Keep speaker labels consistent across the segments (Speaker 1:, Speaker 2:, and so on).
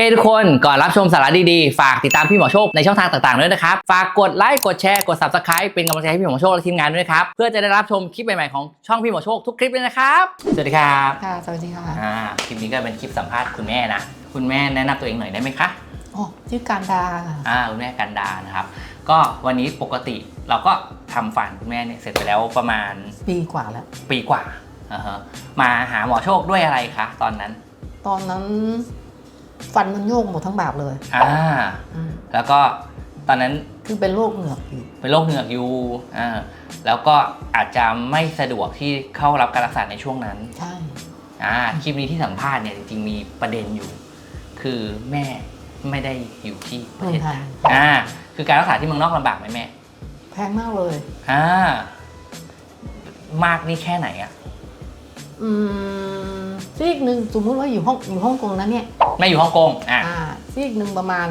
Speaker 1: ฮ้ทุกคนก่อนรับชมสาระดีๆ ฝากติดตามพี่หมอโชคในช่องทางต่างๆด้วยนะครับ ฝากกดไลค์กดแชร์กด subscribe เป็นกำลังใจให้พี่หมอโชคและทีมงานด้วยนะครับ เพื่อจะได้รับชมคลิปใหม่ๆของช่องพี่หมอโชคทุกคลิปเลยนะครับ สวัสดีครับ
Speaker 2: ค่ะสวัสดีค่ะ
Speaker 1: อ่าคลิปนี้ก็เป็นคลิปสัมภาษณ์คุณแม่นะคุณแม่แนะนำตัวเองหน่อยได้ไหมคะ
Speaker 2: โอ้ชื่อการดาค่ะ
Speaker 1: อ่าคุณแม่กันดานะครับก็วันนี้ปกติเราก็ทำฟันคุณแม่เนี่ยเสร็จไปแล้วประมาณ
Speaker 2: ปีกว่าแล้ว
Speaker 1: ปีกว่าอ่าฮะมาหาหมอโชคด้วยอะไรคะตอนนั้น
Speaker 2: ตอนนั้น ฟันมันโยกหมดทั้งบากเลย
Speaker 1: อ่า
Speaker 2: อืม
Speaker 1: แล้วก็ตอนนั้น
Speaker 2: คือเป็นโรคเหงือกอยู่
Speaker 1: เป็นโรคเหงือกอยู่อ่าแล้วก็อาจจะไม่สะดวกที่เข้ารับการรักษาในช่วงนั้น
Speaker 2: ใช่
Speaker 1: อ่าคลิปนี้ที่สัมภาษณ์เนี่ยจริงๆมีประเด็นอยู่ คือแม่ไม่ได้อยู่ที่ประ
Speaker 2: เมือ
Speaker 1: เท
Speaker 2: ง
Speaker 1: ศ
Speaker 2: ไท
Speaker 1: ไท
Speaker 2: ย
Speaker 1: ยอ่าคือการรักษาที่เมืองนอกลำบากไหมแม่
Speaker 2: แพงมากเลย
Speaker 1: อ่ามากนี่แค่ไหนอะ
Speaker 2: อืม ซีกหนึ่งสมมติว่าอยู่ห้องอยู่ฮ่องกงนะเนี่ย
Speaker 1: แม่อยู่ฮ่องกงอ่า
Speaker 2: อ่าซีกหนึ่งประมาณ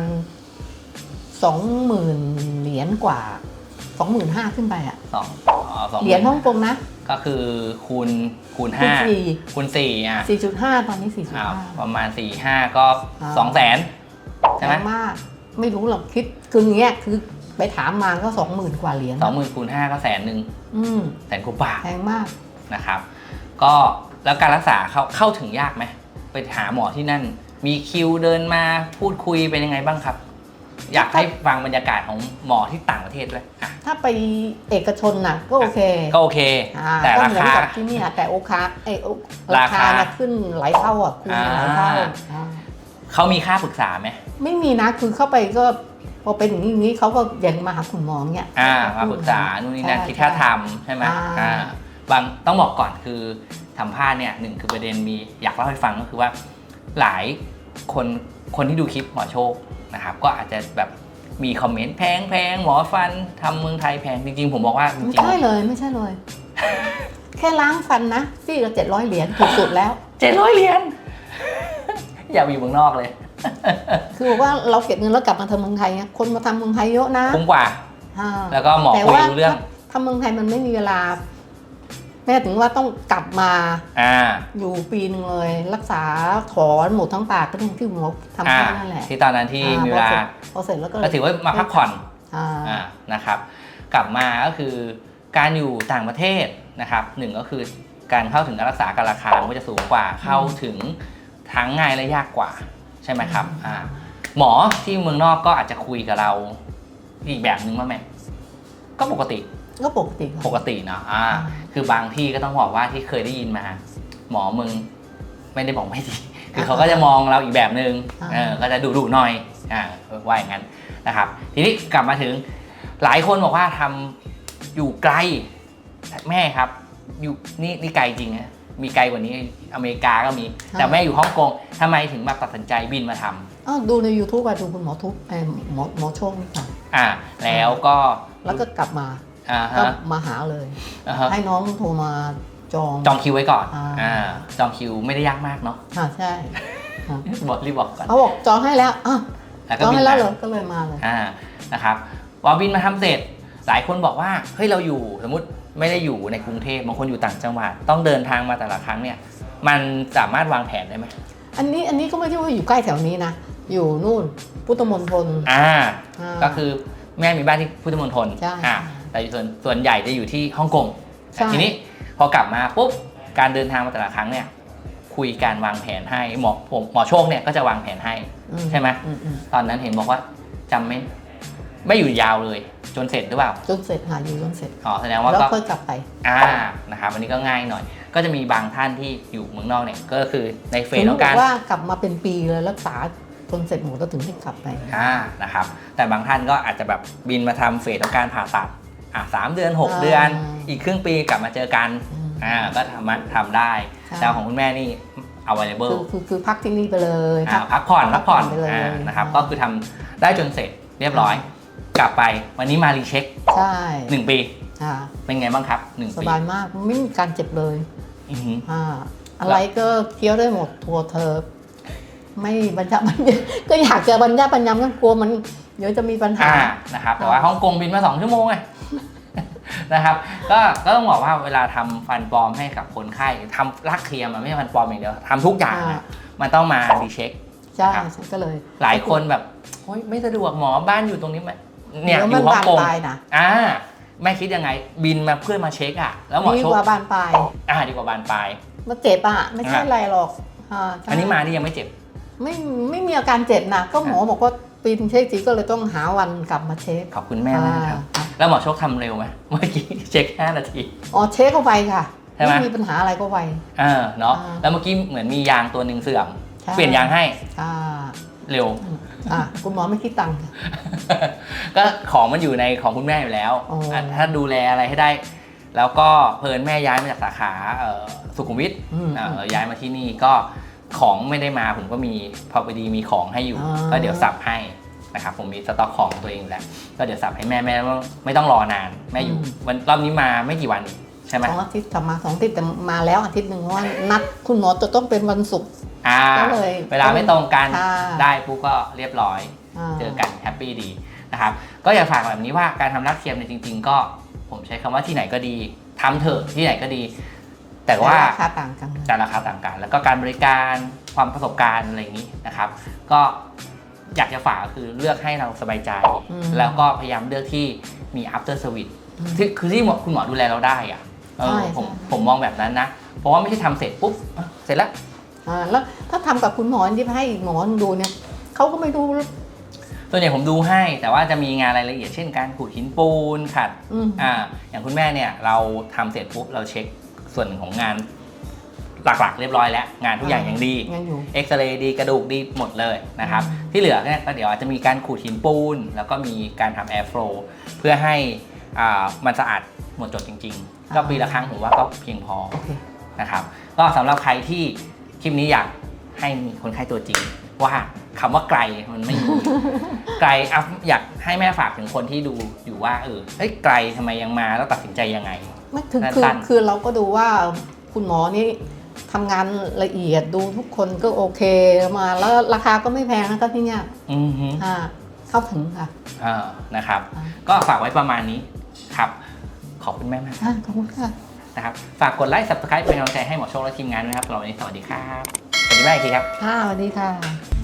Speaker 2: สองหมื่นเหรียญกว่าสองหมื่นห้าขึ้นไปอะ
Speaker 1: สองอ๋อสอง
Speaker 2: เหรียญฮ่องกงนะ
Speaker 1: ก็คือคูณคูณ
Speaker 2: คูณ
Speaker 1: ห้า
Speaker 2: สี่
Speaker 1: คูณสี่อะ
Speaker 2: สี่จุดห้าตอนนี้สี่จุด
Speaker 1: อ้าว
Speaker 2: ห้า
Speaker 1: ประมาณสี่ห้าก็
Speaker 2: อ่า
Speaker 1: สองแสน
Speaker 2: แพ
Speaker 1: ใช่ไหม
Speaker 2: งมากไม่รู้หรอกคิดคืออย่างเงี้ยคือไปถามมาก็สองหมื่นกว่าเหรียญ
Speaker 1: สองหมื่นคูณห้าก็แสนหนึ่ง
Speaker 2: อืม
Speaker 1: แสนกว่าบาท
Speaker 2: แพงมาก
Speaker 1: นะครับ ก็ แล้วการรักษาเข้าเข้าถึงยากไหมไปหาหมอที่นั่น มีคิวเดินมาพูดคุยเป็นยังไงบ้างครับ อยากให้ฟังบรรยากาศของหมอที่ต่างประเทศด้วยอะ
Speaker 2: ถ้าไปเอกชนน่ะก็โอเค
Speaker 1: ก็โอเค
Speaker 2: อ่า
Speaker 1: แต่
Speaker 2: ก็
Speaker 1: รา
Speaker 2: เหมือน
Speaker 1: คา
Speaker 2: กับที่เนี่ยแต่โอคาไอโอ
Speaker 1: รา
Speaker 2: รา
Speaker 1: คา
Speaker 2: คาน่ะขึ้นหลายเท่าอะคูณหลายเท่า
Speaker 1: อ่า
Speaker 2: อ่า
Speaker 1: เขามีค่าปรึกษาไหม
Speaker 2: ไม่มีนะคือเข้าไปก็พอเป็นอย่างนี้อย่างนี้เขาก็ยังมาหาคุณหมอเนี่ย
Speaker 1: อ่ามาปรึกษานู่นนี่นั่น
Speaker 2: ใช่
Speaker 1: คิดค่าทำใช่ไหม
Speaker 2: อ่า
Speaker 1: อ่า บางต้องบอกก่อนคือสัมภาษณ์เนี่ยหนึ่งคือประเด็นมีอยากเล่าให้ฟังก็คือว่าหลายคนคนที่ดูคลิปหมอโชคนะครับก็อาจจะแบบมีคอมเมนต์แพงแพงหมอฟันทำเมืองไทยแพงจริงๆ ผมบอกว่าจ
Speaker 2: ไม่
Speaker 1: ริง
Speaker 2: ใช่เลยไม่ใช่เลย แค่ล้างฟันนะซี่ละเจ็ดร้อยเหรียญถูกสุดแล้ว
Speaker 1: ๆเจ็ดร้อยเหรียญอยากไปอยู่เมืองนอกเลย
Speaker 2: คือบอกว่าเราเก็บเงินแล้วกลับมาทำเมืองไทยไงคนมาทำเมืองไทยเยอะนะ
Speaker 1: คุ้มกว่า
Speaker 2: อ่า
Speaker 1: แล้วก็หมอ
Speaker 2: แต่
Speaker 1: คุย
Speaker 2: ว่า
Speaker 1: รู้เรื่อง
Speaker 2: ทำเมืองไทยมันไม่มีเวลา แม่ถึงว่าต้องกลับมา
Speaker 1: อ่า
Speaker 2: อยู่ปีหนึ่งเลย รักษาถอนหมดทั้งปากก็ที่หมอทำ
Speaker 1: อ่า
Speaker 2: ให้นั่นแหละ
Speaker 1: ที่ตอนนั้นที่
Speaker 2: อ่า
Speaker 1: มีเวลา
Speaker 2: พอเสร็จแล้วก็
Speaker 1: ก็ถือว่ามาพักผ่อน
Speaker 2: อ่า
Speaker 1: อ่านะครับ กลับมาก็คือการอยู่ต่างประเทศนะครับหนึ่งก็คือการเข้าถึงการรักษาการราคามันก็จะสูงกว่าเข้าถึงทั้งง่ายและยากกว่าใช่ไหมครับอ่าหมอที่เมืองนอกก็อาจจะคุยกับเราอีกแบบนึงว่าแม่ก็ปกติ
Speaker 2: ก็ปกติค่ะ
Speaker 1: ปกติเนาะอ่า คือบางที่ก็ต้องบอกว่าที่เคยได้ยินมา หมอมึงไม่ได้บอกไม่ดี คือเขาก็จะมองเราอีกแบบนึง
Speaker 2: อ่า
Speaker 1: เออก็จะดุดุๆหน่อยอ่าว่าอย่างนั้นนะครับ ทีนี้กลับมาถึงหลายคนบอกว่าทำอยู่ไกลแม่ครับ อยู่นี่นี่ไกลจริงนะมีไกลกว่านี้อเมริกาก็มี แต่แม่อยู่ฮ่องกงทำไมถึงมาตัดสินใจบินมาทำ
Speaker 2: อ้าวดูใน YouTube อะดูคุณหมอทุกเอ่อหมอหมอโชคนี่ค่ะ
Speaker 1: อ่าแล้วก็
Speaker 2: แล้วก็กลับมา
Speaker 1: อ่า
Speaker 2: ก็
Speaker 1: ฮะ
Speaker 2: มาหาเลย
Speaker 1: อ่าฮะ
Speaker 2: ให้น้องโทรมาจอง
Speaker 1: จองคิวไว้ก่อน
Speaker 2: อ่า
Speaker 1: อ่าจองคิวไม่ได้ยากมากเนาะ
Speaker 2: อ่าใช่อะ
Speaker 1: บอกรีบบอกก่อน
Speaker 2: เขาบอกจองให้แล้วอะ
Speaker 1: แล้ว
Speaker 2: จ
Speaker 1: ก็
Speaker 2: อง
Speaker 1: บิ
Speaker 2: ให้
Speaker 1: น
Speaker 2: แล้ว
Speaker 1: มา
Speaker 2: เหรอก็เลยมาเลย
Speaker 1: อ่านะครับพอบินมาทำเสร็จ หลายคนบอกว่าเฮ้ยเราอยู่สมมติไม่ได้อยู่ในกรุงเทพบางคนอยู่ต่างจังหวัดต้องเดินทางมาแต่ละครั้งเนี่ย มันสามารถวางแผนได้ไหม
Speaker 2: อันนี้อันนี้ก็ไม่ใช่ว่าอยู่ใกล้แถวนี้นะ อยู่นู่นพุทธมณฑล
Speaker 1: อ่าาก็คือแม่มีบ้านที่พุทธมณฑล
Speaker 2: ใช่
Speaker 1: อ่า แต่ส่วนส่วนใหญ่จะอยู่ที่ฮ่องกง
Speaker 2: ใช่
Speaker 1: ทีนี้พอกลับมาปุ๊บการเดินทางมาแต่ละครั้งเนี่ยคุยการวางแผนให้หมอผมหมอโชคเนี่ยก็จะวางแผนให้
Speaker 2: อื
Speaker 1: ใช่ไหม
Speaker 2: อือื
Speaker 1: ตอนนั้นเห็นบอกว่าจำไม่ไม่อยู่ยาวเลย จนเสร็จหรือเปล่า
Speaker 2: จนเสร็จหาอยู่จนเสร็จ
Speaker 1: อ๋อแสดงว่า
Speaker 2: แล้ว
Speaker 1: ก็
Speaker 2: ค่อยกลับไป
Speaker 1: อ่า นะครับอันนี้ก็ง่ายหน่อย ก็จะมีบางท่านที่อยู่เมืองนอกเนี่ย ก็คือในเฟ
Speaker 2: ถึ
Speaker 1: ส
Speaker 2: ง
Speaker 1: ข
Speaker 2: บ
Speaker 1: อ
Speaker 2: อง
Speaker 1: การ
Speaker 2: กว่ากลับมาเป็นปีเลยรักษาจนเสร็จหมดแล้วถึงได้กลับไป
Speaker 1: อ่า นะครับ แต่บางท่านก็อาจจะแบบบินมาทำเฟสของการผ่าตัด อ่าสามเดือน6
Speaker 2: อ่า
Speaker 1: เดือน อีกครึ่งปีกลับมาเจอกัน
Speaker 2: อืม
Speaker 1: อ่าก็ทำทำได้
Speaker 2: ใช่
Speaker 1: แต่ของคุณแม่นี่ available
Speaker 2: คือคือคือพักที่นี่ไปเลย
Speaker 1: อ่าพักผ่อนพักผ่อน
Speaker 2: ไปเลย
Speaker 1: อ่านะครับก็คือทำได้จนเสร็จเรียบร้อย กลับไปวันนี้มารีเช็ค
Speaker 2: ใช่
Speaker 1: 1ปี
Speaker 2: อ่า
Speaker 1: เป็นไงบ้างครับ1
Speaker 2: ส
Speaker 1: ปี
Speaker 2: บายมากไม่มีการเจ็บเลย
Speaker 1: อือหือ
Speaker 2: อ่าอะไรก็เคี้ยวได้หมดทัวเธอ ไม่บรรยะบรรยก็อยากจะบรรยะบรรยำก็กลัวมันเดี๋ยวจะมีปัญหา
Speaker 1: อ่านะครับแต่ว่าฮ่องกงบินมาสองชั่วโมงไงนะครับก็ก็ต้องบอกว่าเวลาทำฟันปลอมให้กับคนไข้ทำรักเคลียร์มันไม่ใช่ฟันปลอมอย่างเดียวทำทุกอย่าง
Speaker 2: อ่า
Speaker 1: นะมันต้องมารีเช็ค
Speaker 2: ใช่
Speaker 1: ครับ
Speaker 2: ฉันก็เลย
Speaker 1: หลายคนแบบโอ๊ยไม่สะดวกหมอบ้านอยู่ตรงนี้ไหมเนี่ย
Speaker 2: เดี๋ยว
Speaker 1: อ
Speaker 2: มัน
Speaker 1: ยู่ฮ่อง
Speaker 2: บาน
Speaker 1: กง
Speaker 2: ปลายนะ
Speaker 1: อ่าแม่คิดยังไงบินมาเพื่อมาเช็คอะแล้วหมอ
Speaker 2: ดี
Speaker 1: โช
Speaker 2: ก
Speaker 1: ค
Speaker 2: ว่าบานปลาย
Speaker 1: อ่าดีกว่าบานปลาย
Speaker 2: มันเจ็บอะไม่ใช่
Speaker 1: อะ
Speaker 2: อะไรหรอกอ่าใช่
Speaker 1: อันนี้มานี่ยังไม่เจ็บ
Speaker 2: ไม่ไม่มีอาการเจ็บนะก็หมอบอกว่าปีนเช็คจีก็เลยต้องหาวันกลับมาเช็ค
Speaker 1: ขอบคุณแม่มากครับ
Speaker 2: อ่า
Speaker 1: แล้วหมอโชคทำเร็วไหมเมื่อกี้เช็ค 5 นาที
Speaker 2: อ๋อเช็คเข้าไปค่ะ
Speaker 1: ใช่ไหม
Speaker 2: ไม่มีปัญหาอะไรก็ไว
Speaker 1: เออเนาะ
Speaker 2: อ่า
Speaker 1: แล้วเมื่อกี้เหมือนมียางตัวหนึ่งเสื่อม
Speaker 2: ใช่
Speaker 1: เปลี่ยนยางให้
Speaker 2: อ่า
Speaker 1: เร็ว
Speaker 2: อะคุณหมอไม่คิดตังค์ค่ะ
Speaker 1: ก็ของมันอยู่ในของคุณแม่อยู่แล้ว
Speaker 2: อ๋ออะ
Speaker 1: ถ้าดูแลอะไรให้ได้ แล้วก็เพลินแม่ย้ายมาจากสาขาเอ่อสุขุมวิท
Speaker 2: อืม
Speaker 1: เอ่อย้ายมาที่นี่ก็ ของไม่ได้มาผมก็มีพอพอดีมีของให้อยู่
Speaker 2: อ่า
Speaker 1: ก็เดี๋ยวสับให้นะครับผมมีสต็อกของตัวเองอยู่แล้วก็เดี๋ยวสับให้แม่แม่ไม่ต้องรอนานแม่อยู่วันรอบนี้มาไม่กี่วันใช่ไหม
Speaker 2: สองอาทิตย์กลับมาสองอาทิตย์แต่มาแล้วอาทิตย์หนึ่งเพราะว่านัดคุณหมอจะต้องเป็นวันศุกร์
Speaker 1: อ่า
Speaker 2: ก็เลย
Speaker 1: เวลาไม่ตรงกัน
Speaker 2: ค่ะ
Speaker 1: ได้ปุ๊บก็เรียบร้อยาเจอกันแฮปปี้ดีนะครับก็อยากฝากแบบนี้ว่าการทำรักเทียมเนี่ยจริง ๆ ก็ผมใช้คำว่าที่ไหนก็ดีทำเถอะที่ไหนก็ดี แต่ว่า
Speaker 2: แต่ราคาต่างกัน
Speaker 1: แต่ราคาต่างกัน แล้วก็การบริการความประสบการณ์อะไรอย่างนี้นะครับ ก็อยากจะฝากก็คือเลือกให้เราสบายใจ
Speaker 2: อืม
Speaker 1: แล้วก็พยายามเลือกที่มี after service
Speaker 2: อืม
Speaker 1: ที่คือที่หมอคุณหมอดูแลเราได้อะเออ
Speaker 2: ใช่
Speaker 1: ผม
Speaker 2: ใช่
Speaker 1: ผมมองแบบนั้นนะ เพราะว่าไม่ใช่ทำเสร็จปุ๊บอะเสร็จแล้ว
Speaker 2: อ่าแล้วถ้าทำกับคุณหมอที่ให้หมอดูเนี่ยเขาก็ไม่ดู
Speaker 1: ส่วนใหญ่ผมดูให้ แต่ว่าจะมีงานรายละเอียดเช่นการขูดหินปูนขัด
Speaker 2: อืม
Speaker 1: อ่าอย่างคุณแม่เนี่ยเราทำเสร็จปุ๊บเราเช็ค ส่วนของงานหลักๆ เรียบร้อยแล้ว งานทุกอย่างยังดี
Speaker 2: ยังอยู่
Speaker 1: เอ็กซเรย์ดีกระดูกดีหมดเลยนะครับ
Speaker 2: อืม
Speaker 1: ที่เหลือเนี่ยก็เดี๋ยวอาจจะมีการขูดหินปูน แล้วก็มีการทำแอร์โฟลเพื่อให้อ่ามันสะอาดหมดจดจริงๆ ก็ปีละครั้งผมว่าก็เพียงพอ
Speaker 2: โอเค
Speaker 1: นะครับ ก็สำหรับใครที่คลิปนี้อยากให้มีคนไข้ตัวจริง ว่าคำว่าไกลมันไม่มี ไกลอะอยากให้แม่ฝากถึงคนที่ดูอยู่ว่าเออเฮ้ยไกลทำไมยังมาแล้วตัดสินใจยังไง
Speaker 2: ไม่คือคือ
Speaker 1: สั้นๆ
Speaker 2: คือเราก็ดูว่าคุณหมอนี่ทำงานละเอียดดูทุกคนก็โอเคมาแล้วราคาก็ไม่แพงนะครับที่เนี่ย
Speaker 1: อือฮึ
Speaker 2: อ่าเข้าถึงค่ะ
Speaker 1: อ่านะครับ
Speaker 2: อ่า
Speaker 1: ก็ฝากไว้ประมาณนี้ครับ ขอบคุณแม่มาก
Speaker 2: อ่าขอบคุณค่ะ
Speaker 1: นะครับ ฝากกดไลค์ subscribe เป็นกำลังใจให้หมอโชคและทีมงานด้วยนะครับสำหรับวันนี้สวัสดีครับสวัสดีแม่อีกทีครับ
Speaker 2: ค่ะสวัสดีค่ะ